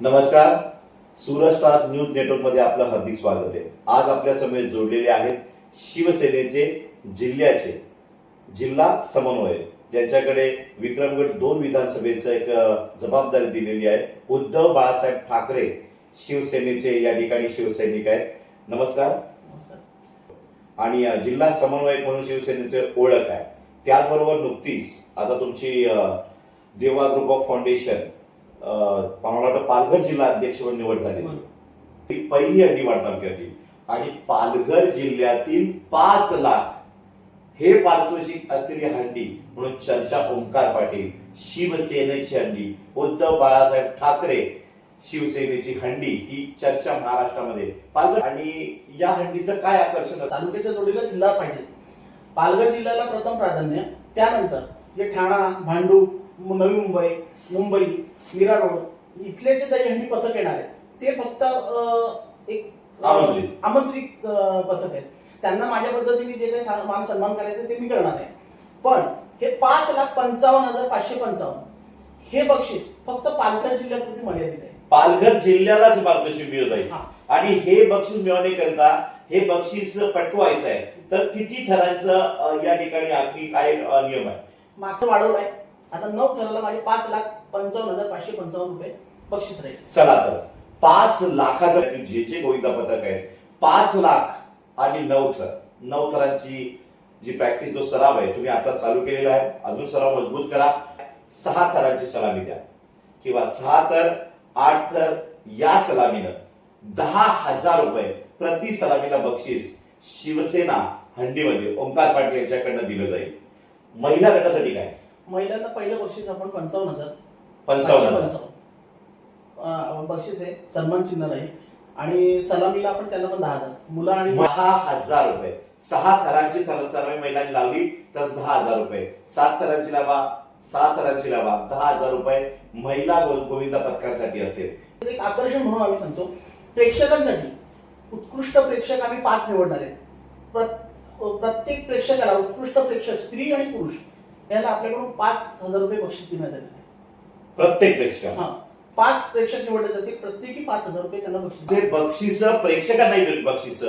नमस्कार. सूरस्टार न्यूज नेटवर्कमध्ये आपलं हार्दिक स्वागत आहे. आज आपल्यासमोर जोडलेले आहेत शिवसेनेचे जिल्ह्याचे जिल्हा समन्वय ज्यांच्याकडे विक्रमगड दोन विधानसभेचं एक जबाबदारी दिलेली आहे. उद्धव बाळासाहेब ठाकरे शिवसेनेचे या ठिकाणी शिवसैनिक आहेत. नमस्कार. आणि जिल्हा समन्वयक म्हणून शिवसेनेचे ओळख आहे. त्याचबरोबर नुकतीच आता तुमची देवा ग्रुप ऑफ फाउंडेशन मला वाटतं पालघर जिल्हा अध्यक्ष म्हणून निवड झाली. ही पहिली हंडी वाढ तालुक्यातील आणि पालघर जिल्ह्यातील पाच लाख हे पारितोषिक असलेली हंडी म्हणून चर्चा ओंकार पाटील शिवसेनेची हंडी उद्धव बाळासाहेब ठाकरे शिवसेनेची हंडी ही चर्चा महाराष्ट्रामध्ये. पालघर आणि या हंडीचं काय आकर्षण तालुक्याच्या जोडीला जिल्हा पाहिजे. पालघर जिल्ह्याला प्रथम प्राधान्य त्यानंतर जे ठाणा भांडूप नवी मुंबई मुंबई मीरा रोड इथले जे दहीहंडी पथक येणार आहेत. ते फक्त एक आमंत्रित. पथक आहेत. त्यांना माझ्या पद्धतीने जे काही मान सन्मान करायचं ते मी करणार आहे. पण हे पाच लाख पंचावन्न हजार पाचशे पंचावन्न हे बक्षीस फक्त पालघर जिल्ह्यापुरती मर्यादित आहे. पालघर जिल्ह्यालाच पारितोषिक मिळत आहे. हा. आणि हे बक्षीस मिळवण्याकरिता हे बक्षीस पटवायचं आहे. तर किती थरांचं या ठिकाणी आखरी काय नियम आहे? मात्र वाढवलाय. आता नऊ थराला माझे पाच लाख पंचावन्न हजार पाचशे पंचावन्न रुपये बक्षीस राहील. चला तर. पाच लाखाचं जे जे गोविंदा पथक आहे पाच लाख आणि नऊ थर. नऊ थरांची जी प्रॅक्टिस जो सराव आहे तुम्ही आता चालू केलेला आहे. अजून सराव मजबूत करा. सहा थरांची सलामी द्या. किंवा सहा तर आठ थर या सलामीनं दहा हजार रुपये प्रति सलामीला बक्षीस शिवसेना हंडीमध्ये ओंकार पाटील यांच्याकडनं दिलं जाईल. महिला गटासाठी काय? महिलांना पहिलं बक्षीस आपण पंचावन्न हजार. पंचावन्न हजार. पंचावन्न. अं, बक्षीस आहे. सन्मान चिन्ह राहील आणि सलामीला आपण त्यांना पण दहा हजार. मुलं आणि दहा हजार रुपये. सहा थरांची थर सरावी महिलांनी लावली तर दहा हजार रुपये. सात थरांची लावा सहा थरांची लावा दहा हजार रुपये महिला गो- गोविंदा पथकासाठी असेल एक आकर्षण म्हणून आम्ही सांगतो. प्रेक्षकांसाठी उत्कृष्ट प्रेक्षक आम्ही पाच निवडणार आहेत. प्रत- प्रत्येक प्रेक्षकाला उत्कृष्ट प्रेक्षक स्त्री आणि पुरुष. याला आपल्याकडून पाच हजार रुपये बक्षीस देण्यात आले. प्रत्येक प्रेक्षक हा. पाच प्रेक्षक निवडले जातील प्रत्येकी पाच हजार रुपये त्यांना बक्षीस जे बक्षिस प्रेक्षकांनाही बक्षिस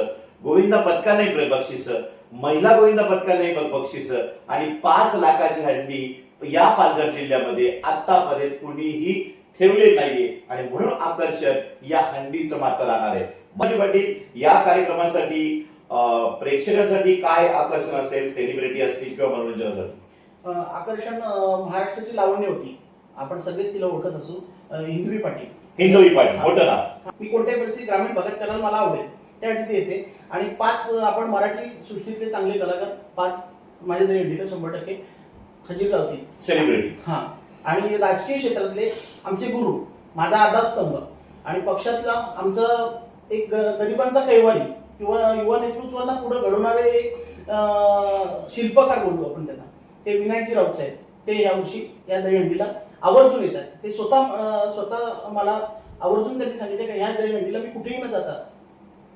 गोविंदा पथकांनाही भेट बक्षिस महिला गोविंदा ब- बक्षिस आणि पाच लाखाची हंडी या पालघर जिल्ह्यामध्ये आतापर्यंत कुणीही ठेवले नाहीये. आणि म्हणून आकर्षण या हंडीचं मात्र राहणार आहे. म्हणजे पाटील या कार्यक्रमासाठी प्रेक्षकांसाठी काय आकर्षण असेल सेलिब्रिटी असतील किंवा मनोरंजनासाठी? आकर्षण महाराष्ट्राची लावणी होती. आपण सगळेच तिला ओळखत असू. हिंदवी पाटील. हिंदवी पाटील ना मी कोणत्याही परिस्थिती ग्रामीण भागात करायला मला आवडेल. त्यासाठी ती येते. आणि पाच आपण मराठी सृष्टीतले चांगले कलाकार पाच माझ्या तरी इंडिका शंभर टक्के हजेरी लावतील सेलिब्रिटी हा. आणि राजकीय क्षेत्रातले आमचे गुरु माझा आधारस्तंभ आणि पक्षातला आमचं एक गरिबांचा कैवारी किंवा युवा नेतृत्वाला पुढे घडवणारे शिल्पकार बोलतो आपण त्यांना. ते विनायकजी राऊत साहेब ते यावर्षी या दहीहंडीला आवर्जून येतात. ते स्वतः स्वतः मला आवर्जून त्यांनी सांगितलं की ह्या दहीहंडीला मी कुठेही न जाता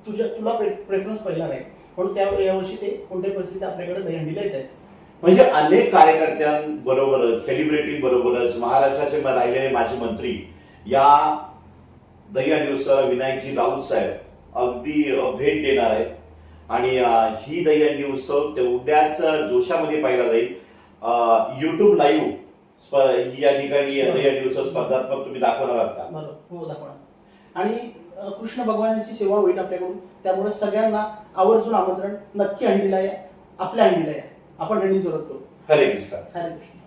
तुझ्या तुला प्रेफरन्स पहिला नाही. म्हणून त्या यावर्षी ते कोणत्याही परिस्थितीत आपल्याकडे दहीहंडीला येत आहेत. म्हणजे अनेक कार्यकर्त्यांबरोबरच सेलिब्रिटी बरोबरच महाराष्ट्राचे राहिलेले माजी मंत्री या दह्या दिवसाला विनायकजी राऊत साहेब अगदी भेट देणार आहेत. आणि ही दहीहंडी उत्सव तेवढ्याच जोशामध्ये पाहिला जाईल. युट्यूब लाईव्ह ही या ठिकाणी दहीहंडी उत्सव स्पर्धात्मक तुम्ही दाखवणार आहात का? बरोबर. हो दाखवणार. आणि कृष्ण भगवानाची सेवा होईल आपल्याकडून. त्यामुळे सगळ्यांना आवर्जून आमंत्रण नक्की हंडीला या आपल्या हंडीला या आपण हंडी जोरात करू. हरे कृष्ण. हरे कृष्ण.